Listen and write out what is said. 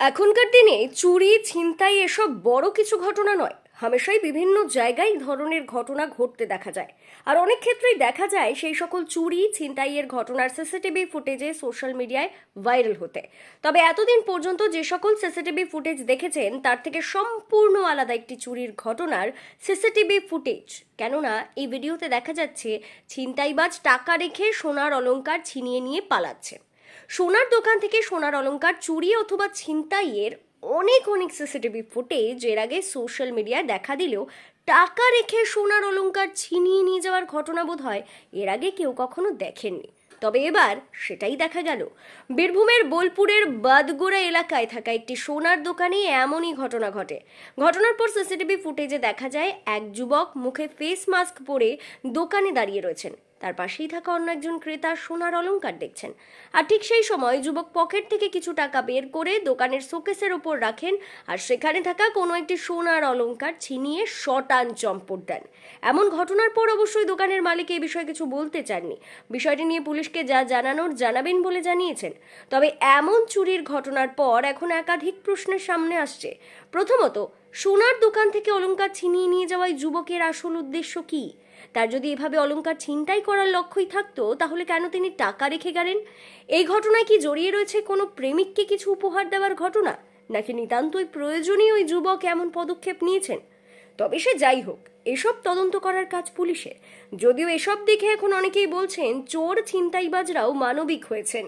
এখনকার দিনে চুরি, ছিনতাই এসব বড় কিছু ঘটনা নয়। হামেশাই বিভিন্ন জায়গায় ধরনের ঘটনা ঘটতে দেখা যায়। আর অনেক ক্ষেত্রেই দেখা যায় সেই সকল চুরি, ছিনতাইয়ের ঘটনার সিসিটিভি ফুটেজে সোশ্যাল মিডিয়ায় ভাইরাল হতে। তবে এতদিন পর্যন্ত যে সকল সিসিটিভি ফুটেজ দেখেছেন, তার থেকে সম্পূর্ণ আলাদা একটি চুরির ঘটনার সিসিটিভি ফুটেজ। কেননা, এই ভিডিওতে দেখা যাচ্ছে, ছিনতাইবাজ টাকা রেখে সোনার অলঙ্কার ছিনিয়ে নিয়ে পালাচ্ছে। সোনার দোকান থেকে সোনার অলংকার, চুরি অথবা ছিনতাইয়ের অনেক অনেক সিসিটিভি ফুটেজ এর আগে সোশ্যাল মিডিয়ায় দেখা দিলেও টাকা রেখে সোনার অলংকার ছিনিয়ে নিয়ে যাওয়ার ঘটনা বোধ হয় এর আগে কেউ কখনো দেখেননি। তবে এবার সেটাই দেখা গেল। বীরভূমের বোলপুরের বাদগোড়া এলাকায় থাকা একটি সোনার দোকানে এমনই ঘটনা ঘটে। ঘটনার পর সিসিটিভি ফুটেজে দেখা যায়, এক যুবক মুখে ফেস মাস্ক পরে দোকানে দাঁড়িয়ে রয়েছেন। তার পাশেই থাকা অন্য একজন ক্রেতা সোনার অলংকার দেখছেন। আর ঠিক সেই সময় যুবক পকেট থেকে কিছু টাকা বের করে দোকানের শোকেসের ওপর রাখেন আর সেখানে থাকা কোনো একটি সোনার অলংকার ছিনিয়ে শটান চম্পট দেন। এমন ঘটনার পর অবশ্যই দোকানের মালিক এই বিষয়ে কিছু বলতে চাননি। বিষয়টি নিয়ে পুলিশকে যা জানানোর জানাবেন বলে জানিয়েছেন। তবে এমন চুরির ঘটনার পর এখন একাধিক প্রশ্নের সামনে আসছে। প্রথমত, সোনার দোকান থেকে অলংকার ছিনিয়ে নিয়ে যাওয়ায় যুবকের আসল উদ্দেশ্য কী? তার যদি এভাবে অলংকার ছিনতাই করার লক্ষ্যই থাকতো, তাহলে কেন তিনি টাকা রেখে গেলেন? এই ঘটনায় কি জড়িয়ে রয়েছে কোনো প্রেমিককে কিছু উপহার দেওয়ার ঘটনা? নাকি নিতান্তই প্রয়োজনীয় ওই যুবক এমন পদক্ষেপ নিয়েছেন? তবে সে যাই হোক, এসব তদন্ত করার কাজ পুলিশের। যদিও এসব দেখে এখন অনেকেই বলছেন, চোর ছিনতাইবাজরাও মানবিক হয়েছেন।